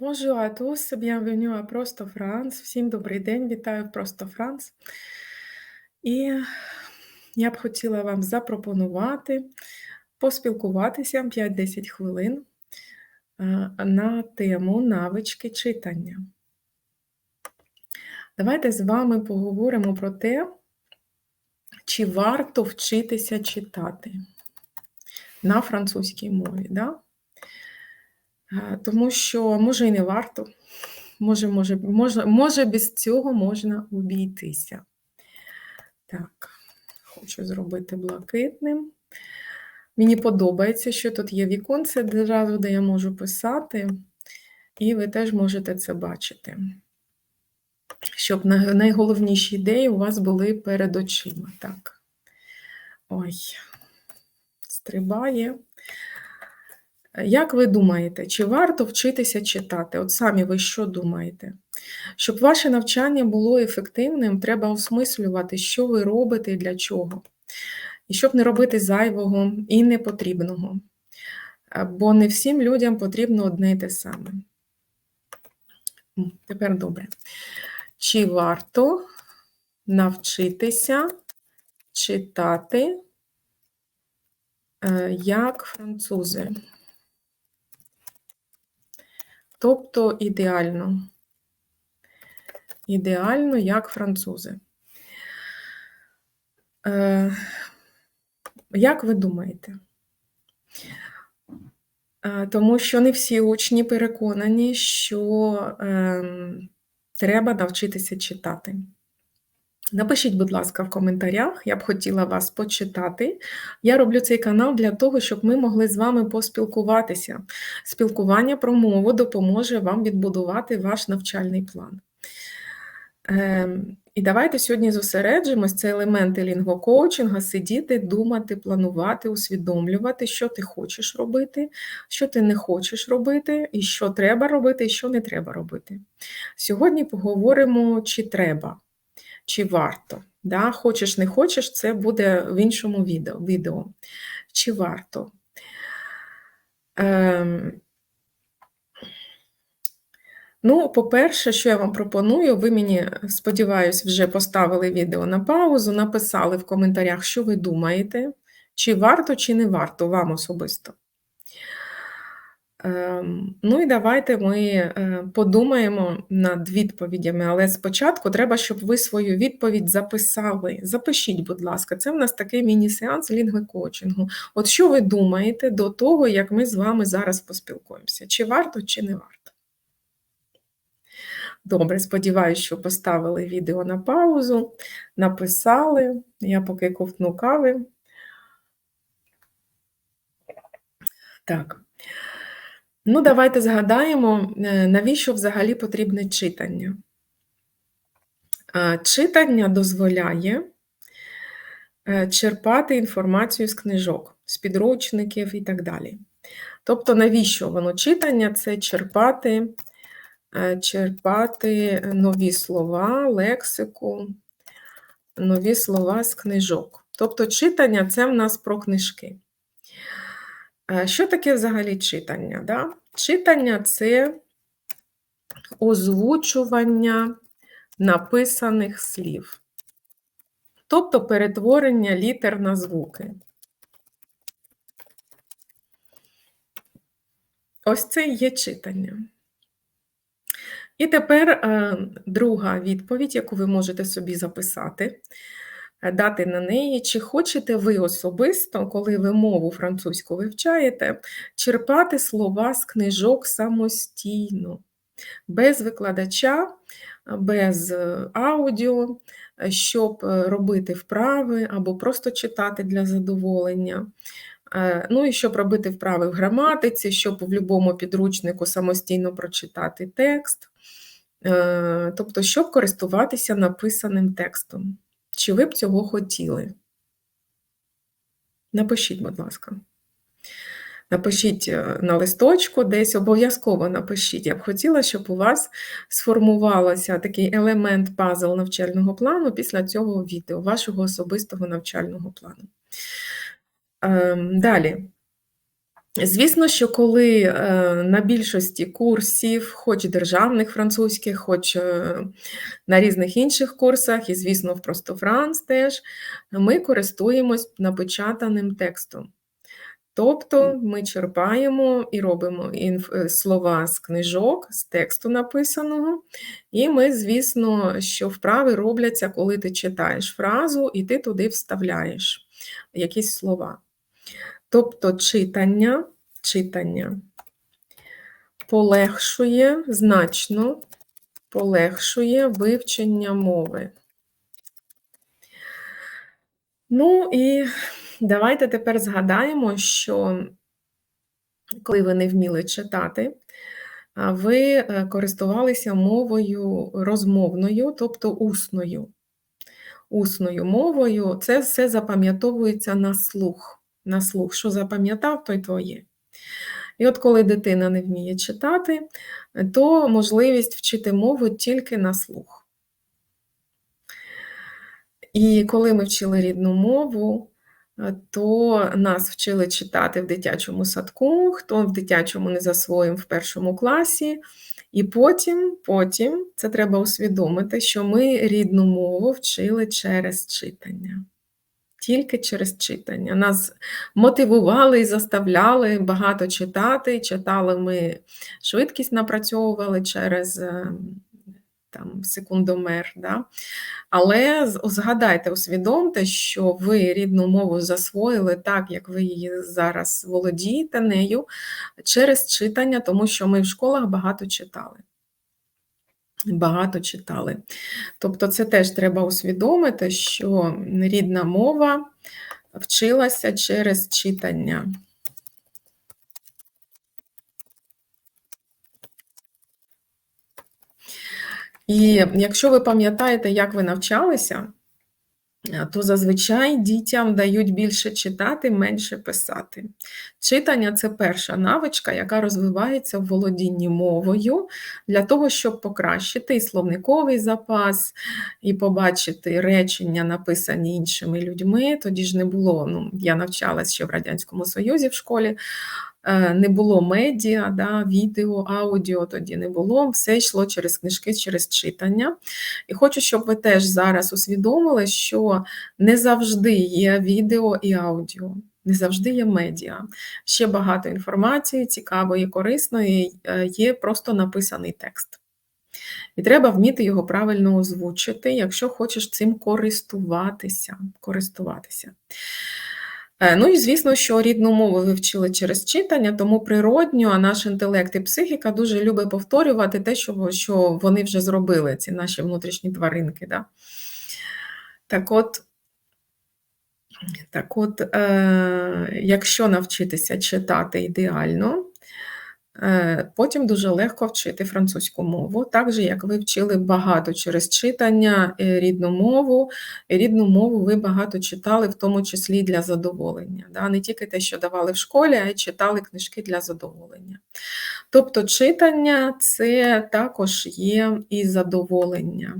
Bonjour à tous, bienvenue à Просто Франц. Всім добрий день, вітаю Просто Франц. І я б хотіла вам запропонувати поспілкуватися 5-10 хвилин е, на тему навички читання. Давайте з вами поговоримо про те, чи варто вчитися читати на французькій мові. Да? Е, Тому що, може, і не варто, може, може, може, може без цього можна обійтися. Так, хочу зробити блакитним. Мені подобається, що тут є віконце одразу, де я можу писати, і ви теж можете це бачити. Щоб найголовніші ідеї у вас були перед очима. Так. Ой, стрибає. Як ви думаєте, чи варто вчитися читати? От самі ви що думаєте? Щоб ваше навчання було ефективним, треба осмислювати, що ви робите і для чого. І щоб не робити зайвого і непотрібного. Бо не всім людям потрібно одне й те саме. Тепер добре. Чи варто навчитися читати е, як французи? Тобто ідеально. Ідеально, як французи. Е, Як ви думаєте? Е, Тому що не всі учні переконані, що е, треба навчитися читати. Напишіть, будь ласка, в коментарях, я б хотіла вас почитати. Я роблю цей канал для того, щоб ми могли з вами поспілкуватися. Спілкування про мову допоможе вам відбудувати ваш навчальний план. Ем, І давайте сьогодні зосереджимось, це елементи лінгвокоучинга, сидіти, думати, планувати, усвідомлювати, що ти хочеш робити, що ти не хочеш робити, і що треба робити, і що не треба робити. Сьогодні поговоримо, чи треба, чи варто. Да? Хочеш, не хочеш, це буде в іншому відео. відео. Чи варто? Ем, Ну, по-перше, що я вам пропоную, ви мені, сподіваюсь, вже поставили відео на паузу, написали в коментарях, що ви думаєте, чи варто, чи не варто вам особисто. Ем, Ну і давайте ми е, подумаємо над відповідями, але спочатку треба, щоб ви свою відповідь записали. Запишіть, будь ласка, це в нас такий міні-сеанс лінгвокоучингу. От що ви думаєте до того, як ми з вами зараз поспілкуємося? Чи варто, чи не варто? Добре, сподіваюся, що поставили відео на паузу, написали. Я поки ковтну кави. Так. Ну, давайте згадаємо, е, навіщо взагалі потрібне читання. Читання дозволяє е, черпати інформацію з книжок, з підручників і так далі. Тобто, навіщо воно читання? Це черпати е, черпати нові слова, лексику, нові слова з книжок. Тобто читання це в нас про книжки. Що таке взагалі читання? Да? Читання це озвучування написаних слів, тобто перетворення літер на звуки. Ось це є читання. І тепер е, друга відповідь, яку ви можете собі записати, дати на неї, чи хочете ви особисто, коли ви мову французьку вивчаєте, черпати слова з книжок самостійно, без викладача, без е, аудіо, щоб е, робити вправи або просто читати для задоволення. Е, Ну і щоб робити вправи в граматиці, щоб в будь-якому підручнику самостійно прочитати текст. Тобто, щоб користуватися написаним текстом. Чи ви б цього хотіли? Напишіть, будь ласка. Напишіть е, на листочку, десь обов'язково напишіть. Я б хотіла, щоб у вас сформувався такий елемент пазл навчального плану після цього відео, вашого особистого навчального плану. Ем, Далі. Звісно, що коли, е, на більшості курсів, хоч державних французьких, хоч, е, на різних інших курсах, і, звісно, в Просто Франс теж, ми користуємось напечатаним текстом. Тобто ми черпаємо і робимо е, слова з книжок, з тексту написаного, і ми, звісно, що вправи робляться, коли ти читаєш фразу і ти туди вставляєш якісь слова. Тобто читання, читання полегшує, значно полегшує вивчення мови. Ну і давайте тепер згадаємо, що коли ви не вміли читати, ви е, користувалися мовою розмовною, тобто усною. Усною мовою це все запам'ятовується на слух на слух, що запам'ятав, то й твоє. І от коли дитина не вміє читати, то можливість вчити мову тільки на слух. І коли ми вчили рідну мову, то нас вчили читати в дитячому садку, хто в дитячому не засвоїв в першому класі. І потім, потім це треба усвідомити, що ми рідну мову вчили через читання тільки через читання. Нас мотивували і заставляли багато читати. Читали ми швидкість напрацьовували через ем, там, секундомер. Да? Але згадайте, усвідомте, що ви рідну мову засвоїли так, як ви її зараз володієте нею через читання, тому що ми в школах багато читали багато читали. Тобто, це теж треба усвідомити, що рідна мова вчилася через читання. І якщо ви пам'ятаєте, як ви навчалися, то зазвичай дітям дають більше читати, менше писати. Читання це перша навичка, яка розвивається в володінні мовою для того, щоб покращити і словниковий запас, і побачити речення, написані іншими людьми. Тоді ж не було. Ну, Я навчалась ще в Радянському Союзі в школі. Е, не було медіа, да, відео, аудіо тоді не було, все йшло через книжки, через читання. І хочу, щоб ви теж зараз усвідомили, що не завжди є відео і аудіо, не завжди є медіа. Ще багато інформації, цікавої, корисної, е, є просто написаний текст. І треба вміти його правильно озвучити, якщо хочеш цим користуватися. користуватися. Е, ну і звісно, що рідну мову ви вчили через читання, тому природньо, наш інтелект і психіка дуже любить повторювати те, що вони вже зробили, ці наші внутрішні тваринки. Да? Так от, так от, е, якщо навчитися читати ідеально, потім дуже легко вчити французьку мову, так же, як ви вчили багато через читання е, рідну мову. Рідну мову ви багато читали, в тому числі для задоволення. Да? Не тільки те, що давали в школі, а й читали книжки для задоволення. Тобто читання це також є і задоволення.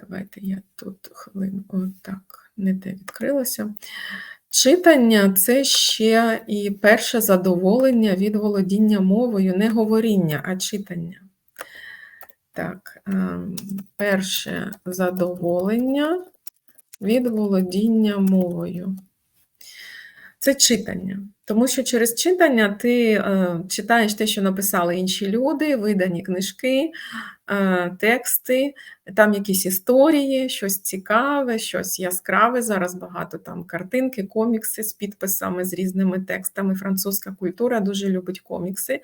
Давайте я тут хвилину, отак, не те відкрилося. Читання це ще і перше задоволення від володіння мовою, не говоріння, а читання. Так, ем, перше задоволення від володіння мовою. Це читання. Тому що через читання ти е, читаєш те, що написали інші люди, видані книжки, тексти, там якісь історії, щось цікаве, щось яскраве. Зараз багато там картинки, комікси з підписами, з різними текстами. Французька культура дуже любить комікси.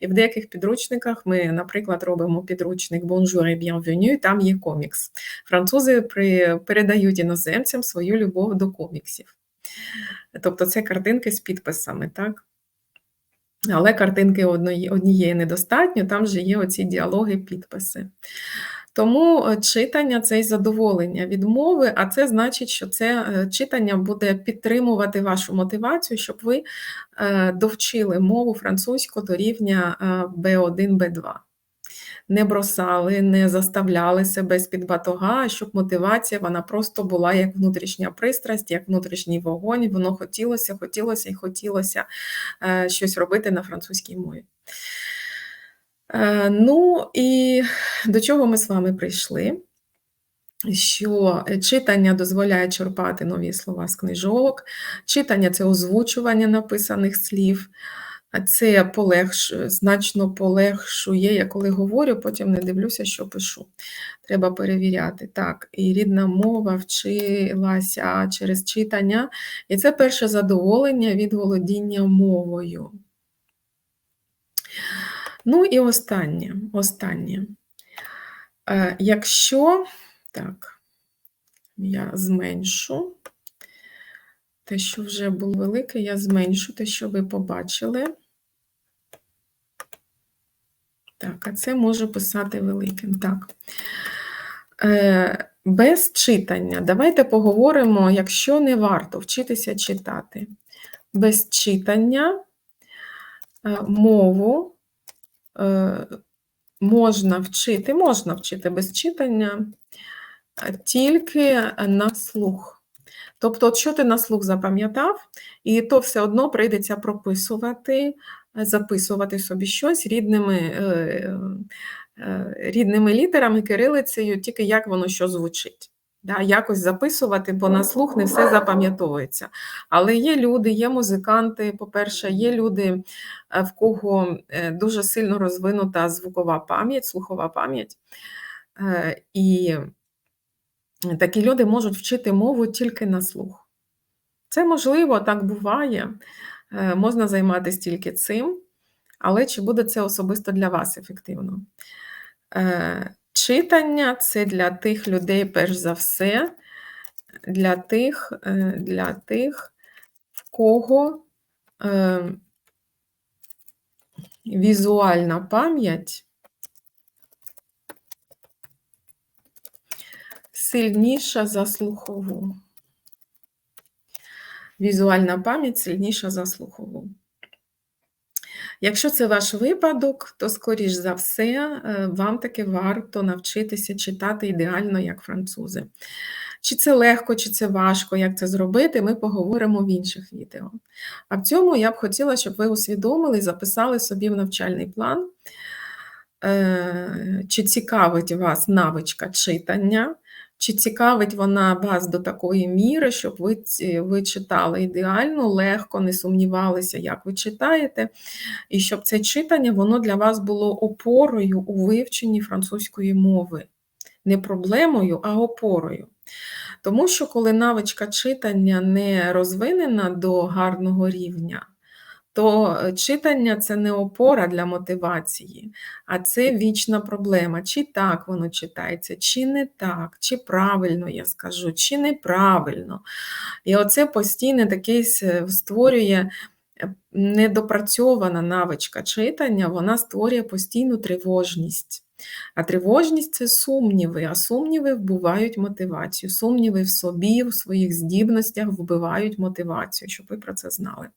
І в деяких підручниках ми, наприклад, робимо підручник Bonjour et bienvenue, там є комікс. Французи при, передають іноземцям свою любов до коміксів. Тобто це картинки з підписами, так? Але картинки однієї недостатньо, там же є оці діалоги, підписи. Тому е, читання це й задоволення від мови, а це значить, що це е, читання буде підтримувати вашу мотивацію, щоб ви е, довчили мову французьку до рівня B1, B2. Не бросали, не заставляли себе з-під батога, щоб мотивація вона просто була як внутрішня пристрасть, як внутрішній вогонь. Воно хотілося, хотілося і хотілося е, щось робити на французькій мові. Е, ну і до чого ми з вами прийшли? Що читання дозволяє черпати нові слова з книжок, читання це озвучування написаних слів, це полегш, значно полегшує. Я коли говорю, потім не дивлюся, що пишу. Треба перевіряти. Так, і рідна мова вчилася через читання. І це перше задоволення від володіння мовою. Ну і останнє. останнє. Е, Якщо, так, я зменшу те, що вже було велике, я зменшу те, що ви побачили. Так, а це можу писати великим. Так. Е, Без читання. Давайте поговоримо, якщо не варто вчитися читати. Без читання е, мову е, можна вчити, можна вчити без читання е, тільки на слух. Тобто, от що ти на слух запам'ятав, і то все одно прийдеться прописувати, записувати собі щось рідними е, е, рідними літерами, кирилицею, тільки як воно що звучить. Да, Якось записувати, бо на слух не все запам'ятовується. Але є люди, є музиканти, по-перше, є люди, е, в кого дуже сильно розвинута звукова пам'ять, слухова пам'ять. І такі люди можуть вчити мову тільки на слух. Це можливо, так буває. Е, можна займатися тільки цим, але чи буде це особисто для вас ефективно? Е, читання це для тих людей, перш за все, для тих, е, для тих, в кого візуальна пам'ять сильніша за слухову. Візуальна пам'ять сильніша за слухову. Якщо це ваш випадок, то, скоріш за все, е, вам таки варто навчитися читати ідеально як французи. Чи це легко, чи це важко, як це зробити, ми поговоримо в інших відео. А в цьому я б хотіла, щоб ви усвідомили і записали собі в навчальний план, е, чи цікавить вас навичка читання, чи цікавить вона вас до такої міри, щоб ви ви читали ідеально, легко, не сумнівалися, як ви читаєте, і щоб це читання воно для вас було опорою у вивченні французької мови. Не проблемою, а опорою. Тому що, коли навичка читання не розвинена до гарного рівня, то е, читання це не опора для мотивації, а це вічна проблема. Чи так воно читається, чи не так, чи правильно я скажу, чи неправильно. І оце постійне такий створює е, недопрацьована навичка читання, вона створює постійну тривожність. А тривожність це сумніви, а сумніви вбивають мотивацію. Сумніви в собі, в своїх здібностях вбивають мотивацію, щоб ви про це знали.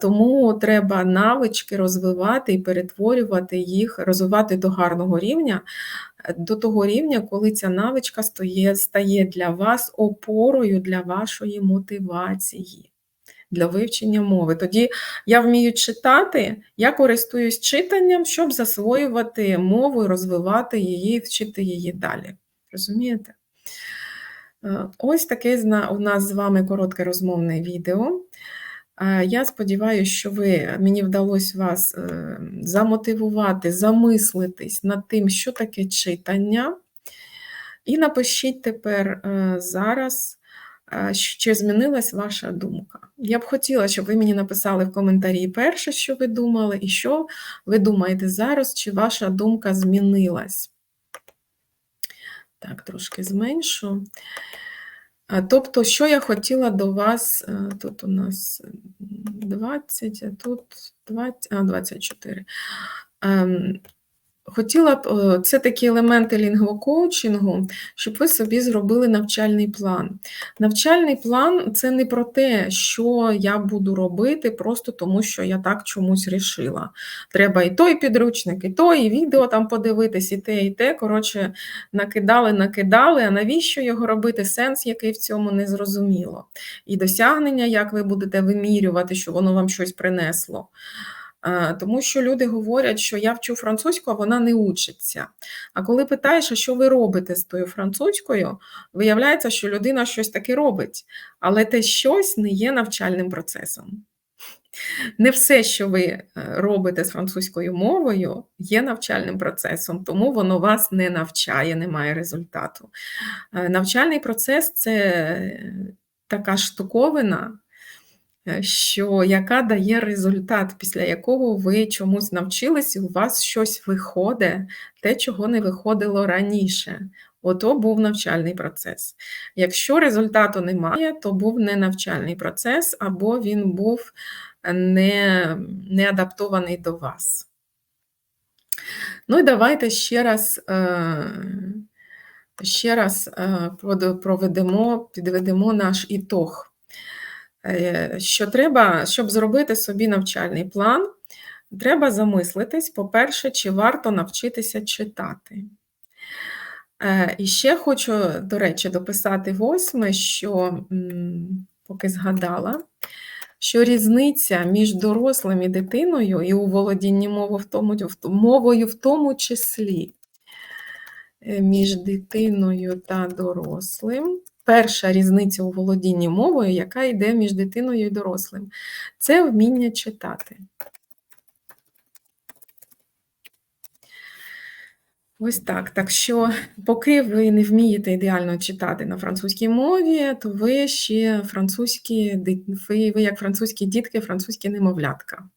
Тому треба навички розвивати і перетворювати їх, розвивати до гарного рівня, до того рівня, коли ця навичка стає для вас опорою для вашої мотивації для вивчення мови. Тоді я вмію читати, я користуюсь читанням, щоб засвоювати мову, розвивати її, вчити її далі. Розумієте? Е, ось таке у нас з вами коротке розмовне відео. Е, я сподіваюся, що ви, мені вдалося вас е, замотивувати, замислитись над тим, що таке читання. І напишіть тепер зараз чи змінилась ваша думка? Я б хотіла, щоб ви мені написали в коментарі перше, що ви думали, і що ви думаєте зараз, чи ваша думка змінилась. Так, трошки зменшу. Тобто, що я хотіла до вас, е, тут у нас 20, а тут 20, а, 24. Хотіла б, е, це такі елементи лінгвокоучингу, щоб ви собі зробили навчальний план. Навчальний план це не про те, що я буду робити, просто тому що я так чомусь рішила. Треба і той підручник, і той, і відео там подивитись, і те, і те. Коротше, накидали, накидали. А навіщо його робити? Сенс, який в цьому не зрозуміло. І досягнення, як ви будете вимірювати, що воно вам щось принесло. Тому що люди говорять, що я вчу французьку, а вона не учиться. А коли питаєш, а що ви робите з тою французькою, виявляється, що людина щось таке робить, але те щось не є навчальним процесом. Не все, що ви е, робите з французькою мовою, є навчальним процесом, тому воно вас не навчає, не має результату. Е, навчальний процес це е, така штуковина. Е, що яка дає результат, після якого ви чомусь навчились, і у вас щось виходить, те, чого не виходило раніше. Ото був навчальний процес. Якщо результату немає, то був не навчальний процес, або він був не, не адаптований до вас. Ну і давайте ще раз. Е, ще раз е, проведемо, підведемо наш ітог. Е, що треба, щоб зробити собі навчальний план, треба замислитись, по-перше, чи варто навчитися читати. Е, і ще хочу, до речі, дописати восьме, що, поки згадала, що різниця між дорослим і дитиною і у володінні мовою в тому, числі е, між дитиною та дорослим перша різниця у володінні мовою, яка йде між дитиною і дорослим, це вміння читати. Ось так. Так що, поки ви не вмієте ідеально читати на французькій мові, то ви ще французькі ви, ви як французькі дітки, французькі немовлятка.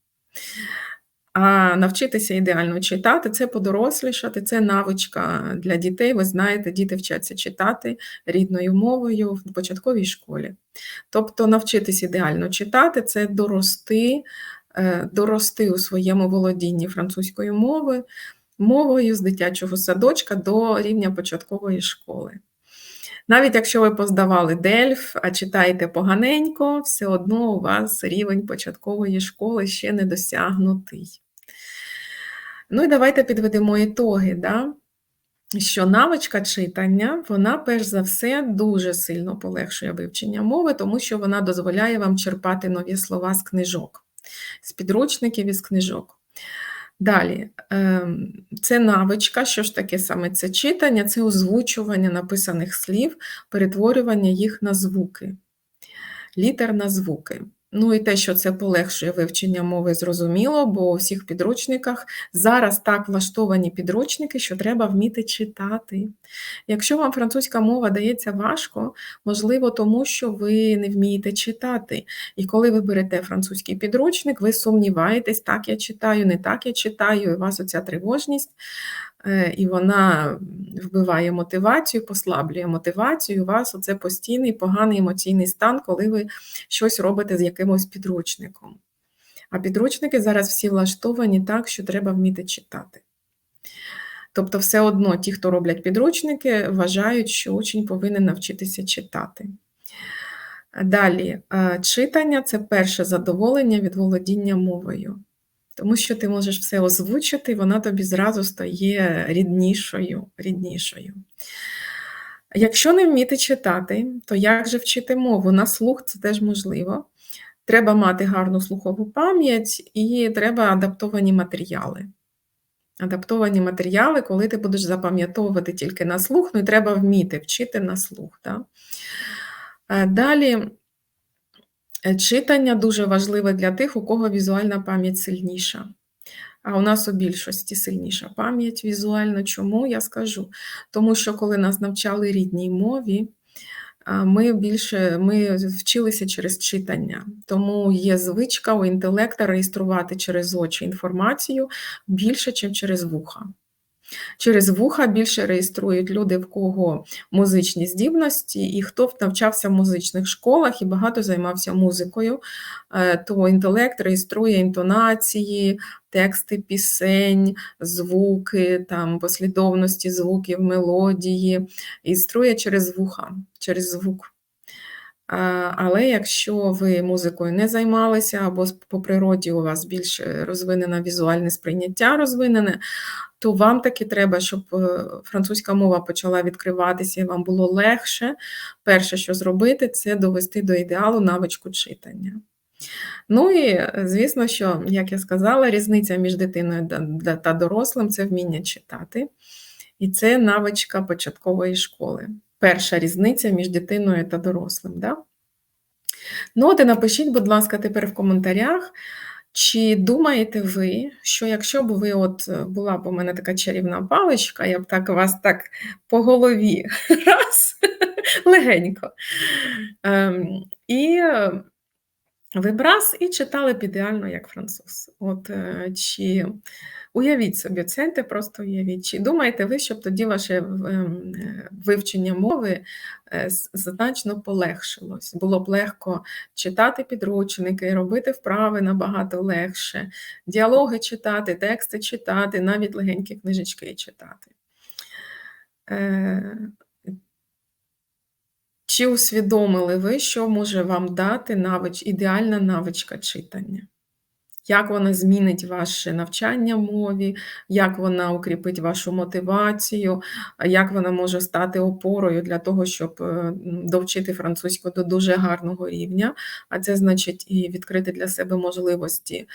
А навчитися ідеально читати це подорослішати, це навичка для дітей. Ви знаєте, діти вчаться читати рідною мовою в початковій школі. Тобто, навчитись ідеально читати це дорости, е, дорости у своєму володінні французькою мовою, мовою з дитячого садочка до рівня початкової школи. Навіть якщо ви поздавали Дельф, а читаєте поганенько, все одно у вас рівень початкової школи ще не досягнутий. Ну і давайте підведемо ітоги. Да? Що навичка читання, вона, перш за все, дуже сильно полегшує вивчення мови, тому що вона дозволяє вам черпати нові слова з книжок, з підручників і з книжок. Далі, ем, це навичка, що ж таке саме це читання, це озвучування написаних слів, перетворювання їх на звуки, літер на звуки. Ну і те, що це полегшує вивчення мови, зрозуміло, бо у всіх підручниках зараз так влаштовані підручники, що треба вміти читати. Якщо вам французька мова дається важко, можливо, тому що ви не вмієте читати. І коли ви берете французький підручник, ви сумніваєтесь, так я читаю, не так я читаю, і у вас оця тривожність. Е, і вона вбиває мотивацію, послаблює мотивацію. У вас оце постійний поганий емоційний стан, коли ви щось робите з якимось підручником. А підручники зараз всі влаштовані так, що треба вміти читати. Тобто, все одно ті, хто роблять підручники, вважають, що учень повинен навчитися читати. Далі, е, читання це перше задоволення від володіння мовою. Тому що ти можеш все озвучити, і вона тобі зразу стає ріднішою. ріднішою. Якщо не вміти читати, то як же вчити мову? На слух це теж можливо. Треба мати гарну слухову пам'ять і треба адаптовані матеріали. Адаптовані матеріали, коли ти будеш запам'ятовувати тільки на слух, ну і треба вміти вчити на слух. Да? Е, далі читання дуже важливе для тих, у кого візуальна пам'ять сильніша. А у нас у більшості сильніша пам'ять візуально. Чому я скажу? Тому що коли нас навчали рідній мові, ми більше ми вчилися через читання. Тому є звичка у інтелекта реєструвати через очі інформацію більше, ніж через вуха. Через вуха більше реєструють люди, в кого музичні здібності, і хто навчався в музичних школах і багато займався музикою, е, то інтелект реєструє інтонації, тексти пісень, звуки, там, послідовності звуків, мелодії, реєструє через вуха, через звук. Але якщо ви музикою не займалися, або по природі у вас більш розвинене візуальне сприйняття розвинене, то вам таки треба, щоб е, французька мова почала відкриватися і вам було легше. Перше, що зробити, це довести до ідеалу навичку читання. Ну і, звісно, що, як я сказала, різниця між дитиною та дорослим це вміння читати. І це навичка початкової школи. Перша різниця між дитиною та дорослим. Да? Ну, от і напишіть, будь ласка, тепер в коментарях. Чи думаєте ви, що якщо б ви от була б у мене така чарівна паличка, я б так вас так по голові раз легенько. Ем, і ви б раз і читали б ідеально як француз. От е, чи Уявіть собі, центи просто уявіть. Чи думаєте ви, щоб тоді ваше ем, вивчення мови е, значно полегшилось? Було б легко читати підручники, робити вправи набагато легше, діалоги читати, тексти читати, навіть легенькі книжечки читати. Чи усвідомили ви, що може вам дати навич, ідеальна навичка читання? як вона змінить ваше навчання мові, як вона укріпить вашу мотивацію, як вона може стати опорою для того, щоб е, довчити французьку до дуже гарного рівня, а це значить і відкрити для себе можливості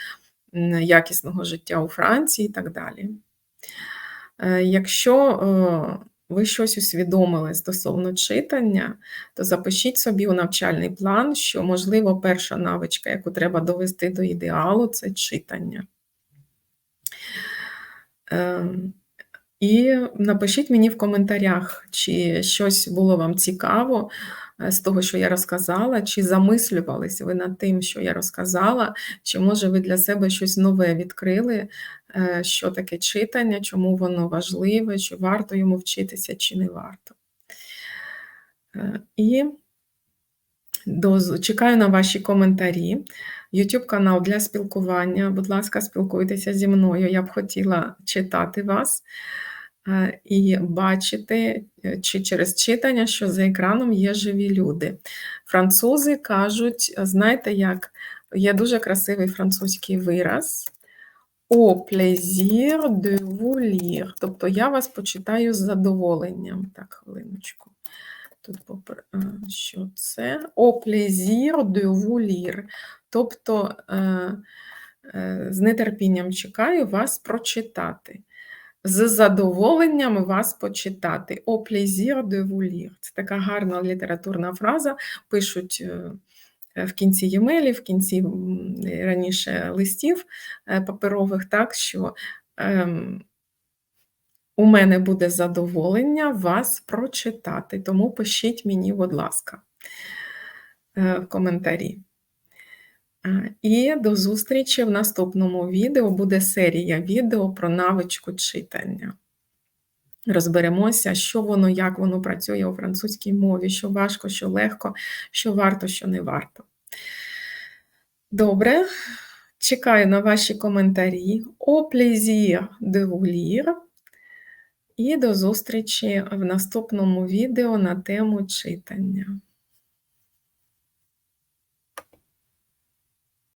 якісного життя у Франції і так далі. Е, якщо е, ви щось усвідомили стосовно читання, то запишіть собі у навчальний план, що, можливо, перша навичка, яку треба довести до ідеалу, це читання. Ем, і напишіть мені в коментарях, чи щось було вам цікаво е, з того, що я розказала, чи замислювались ви над тим, що я розказала, чи може ви для себе щось нове відкрили що таке читання, чому воно важливе, чи варто йому вчитися, чи не варто. Е, і чекаю на ваші коментарі. YouTube канал для спілкування. Будь ласка, спілкуйтеся зі мною. Я б хотіла читати вас е, і бачити, чи через читання, що за екраном є живі люди. Французи кажуть, знаєте, як є дуже красивий французький вираз. Au plaisir de vous. Тобто я вас почитаю з задоволенням. Так, хвилиночку. Тут що це? Au plaisir de vous lire. Тобто е, е, з нетерпінням чекаю вас прочитати. З задоволенням вас почитати. Au plaisir de vous. Це така гарна літературна фраза. Пишуть е, в кінці ємелів, в кінці раніше листів е, паперових, так що ем, у мене буде задоволення вас прочитати, тому пишіть мені, будь ласка, е, в коментарі. Е, і до зустрічі в наступному відео буде серія відео про навичку читання. Розберемося, що воно, як воно працює у французькій мові, що важко, що легко, що варто, що не варто. Добре. Чекаю на ваші коментарі. Au plaisir de vous lire. І до зустрічі в наступному відео на тему читання.